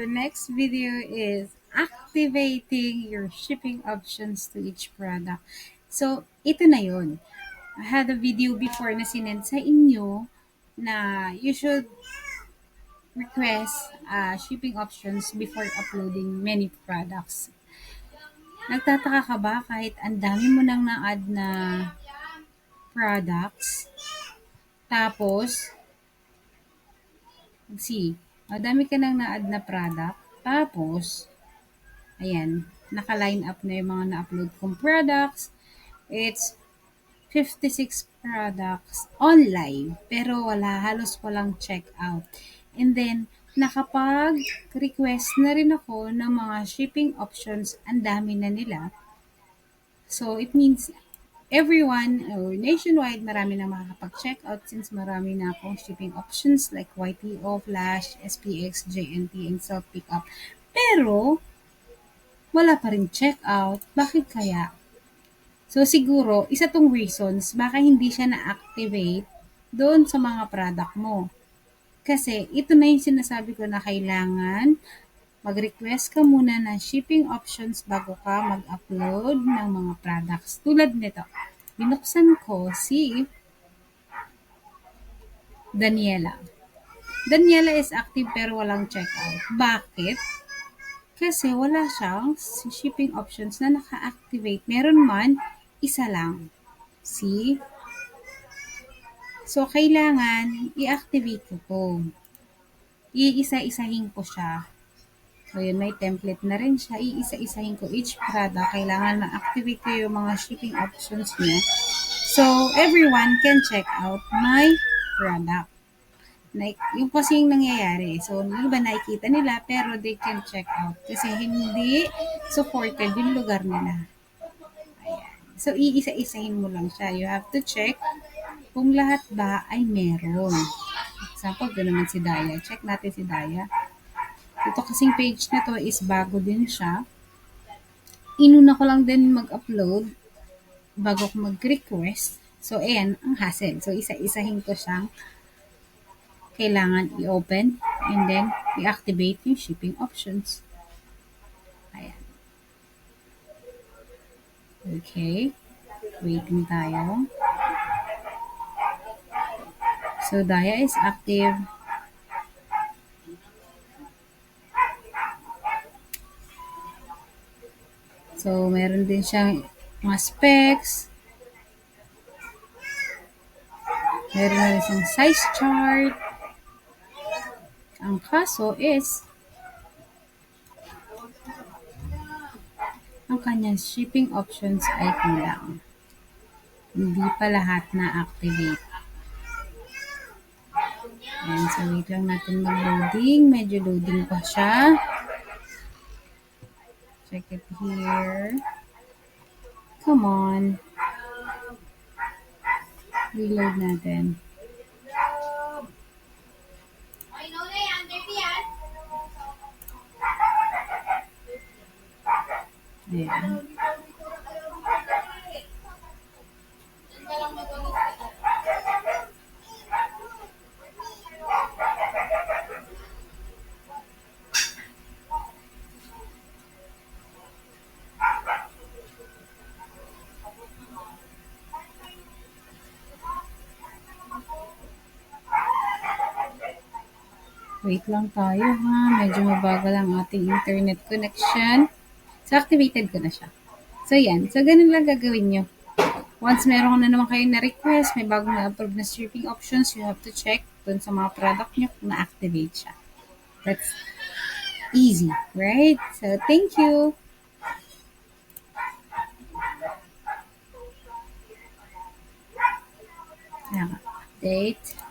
our next video is activating your shipping options to each product. So, ito na yon. I had a video before na sinend sa inyo na you should request uh, shipping options before uploading many products. Nagtataka ka ba kahit ang dami mo nang na-add na products, tapos, see, madami ka nang na-add na product, tapos, ayan, naka-line up na yung mga na-upload kong products. It's 56 products online, pero wala, halos walang check-out. And then, nakapag-request na rin ako ng mga shipping options, ang dami na nila. So, it means everyone or nationwide, marami na makakapag-check out since marami na akong shipping options like YTO, Flash, SPX, JNT, and self-pickup. Pero, wala pa rin check out. Bakit kaya? So, siguro, isa tong reasons, baka hindi siya na-activate doon sa mga product mo. Kasi, ito na yung sinasabi ko na kailangan mag-request ka muna ng shipping options bago ka mag-upload ng mga products. Tulad nito, binuksan ko si Daniela. Daniela is active pero walang checkout. Bakit? Kasi wala siyang shipping options na naka-activate. Meron man, isa lang. See? So, kailangan i-activate ko to. Iisa-isahin ko siya. So, yun, may template na rin siya. Iisa-isahin ko each product. Kailangan ma-activate ko yung mga shipping options niya. So, everyone can check out my product. Like, yung kasi yung nangyayari. So, yung iba nakikita nila, pero they can check out. Kasi hindi supported yung lugar nila. Ayan. So, iisa-isahin mo lang siya. You have to check kung lahat ba ay meron. Example, doon naman si Daya. Check natin si Daya. Ito kasing page na to is bago din siya. Inuna ko lang din mag-upload bago ko mag-request. So, ayan, ang hassle. So, isa-isahin ko siyang kailangan i-open and then i-activate yung shipping options. Ayan. Okay. Waiting tayo. So, Daya is active. So, meron din siyang mga specs. Meron na rin siyang size chart. Ang kaso is, ang kanyang shipping options ay kulang. Hindi pa lahat na-activate. Ayan, so wait lang natin mag-loading. Medyo loading pa siya. Check it here. Come on. Reload natin. Ayan. Wait lang tayo ha. Medyo mabagal ang ating internet connection. So, activated ko na siya. So, yan. So, ganun lang gagawin nyo. Once meron na naman kayo na request, may bagong na-approve na shipping options, you have to check dun sa mga product nyo kung na-activate siya. That's easy, right? So, thank you. Update.